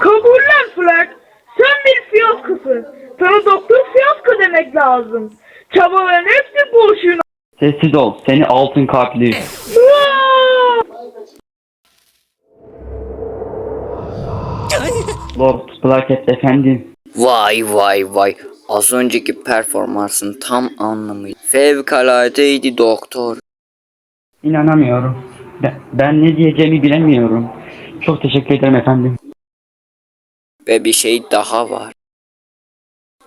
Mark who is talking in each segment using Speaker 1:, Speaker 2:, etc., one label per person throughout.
Speaker 1: Kabuller Flack. Sen bir fiyaskosun. Sana doktor fiyasko demek lazım. Çabaların hepsi boşuna.
Speaker 2: Sessiz ol. Seni altın kalpli. Lord Plaket efendim.
Speaker 3: Vay vay vay. Az önceki performansın tam anlamıyla. Fevkaladeydi doktor.
Speaker 2: İnanamıyorum. Ben, ben ne diyeceğimi bilemiyorum. Çok teşekkür ederim efendim.
Speaker 3: Ve bir şey daha var.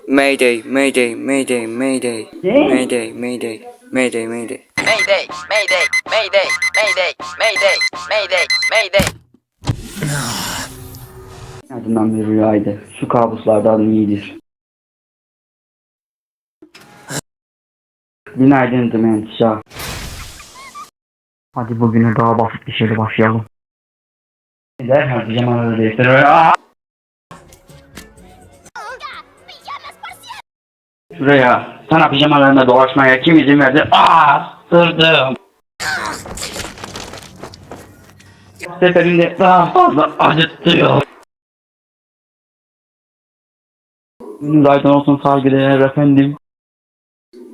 Speaker 3: Mayday, mayday, mayday, mayday. Mayday, mayday, mayday, mayday.
Speaker 4: Mayday, mayday, mayday, mayday, mayday, mayday, mayday.
Speaker 2: En azından bir rüyaydı. Şu kabuslardan iyidir. Günaydın Dement Şah. Hadi bugüne daha basit bir şeyle başlayalım. Derhal pijamaları değiştir. Şuraya sana pijamalarında dolaşmaya kim izin verdi? Aa, sırdım. Seferinde daha fazla acıtıyor. Gününüz aydın olsun saygıdeğer efendim.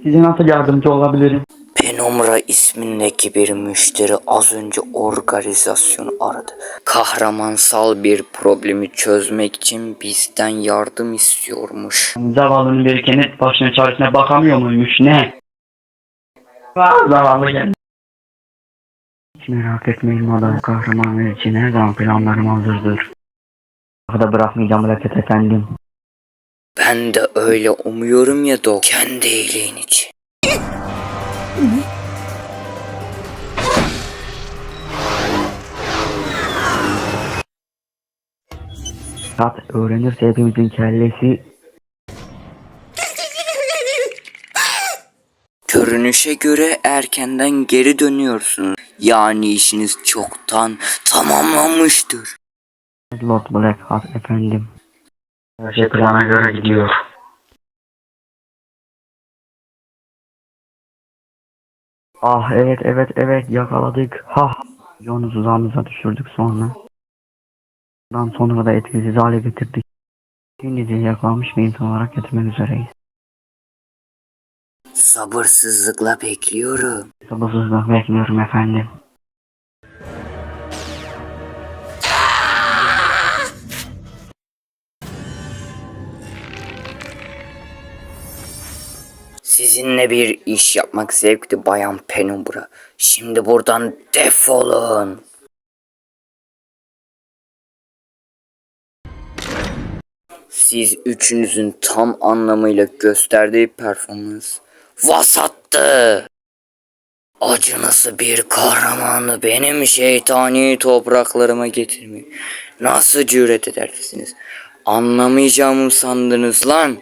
Speaker 2: Size nasıl yardımcı olabilirim?
Speaker 3: Penumbra ismindeki bir müşteri az önce organizasyonu aradı. Kahramansal bir problemi çözmek için bizden yardım istiyormuş.
Speaker 2: Zavallının bir kenet başına çaresine bakamıyor muymuş ne? Vah zavallı geldi. Hiç merak etmeyin madem kahramanlar için her zaman planlarım hazırdır. Daha bırakmayacağım Leket efendim.
Speaker 3: Ben de öyle umuyorum ya dok. Kendi iyiliğin için.
Speaker 2: Kat öğrenirse hepimizin kellesi
Speaker 3: Görünüşe göre erkenden geri dönüyorsunuz. Yani işiniz çoktan tamamlanmıştır.
Speaker 2: Lord Black Hat efendim. Her şey plana göre gidiyor. Ah evet evet evet yakaladık. Ha. Yonu tuzağımıza düşürdük sonra. Ondan sonra da etkisiz hale getirdik. Şimdi de yakalamış bir insan olarak getirmek üzereyiz.
Speaker 3: Sabırsızlıkla bekliyorum.
Speaker 2: Sabırsızlıkla bekliyorum efendim.
Speaker 3: Sizinle bir iş yapmak zevkti Bayan Penumbra. Şimdi buradan defolun. Siz üçünüzün tam anlamıyla gösterdiği performans vasattı. Acınası bir kahramanı benim şeytani topraklarıma getirmeyi nasıl cüret edersiniz? Anlamayacağımı sandınız lan.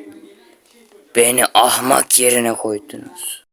Speaker 3: Beni ahmak yerine koydunuz.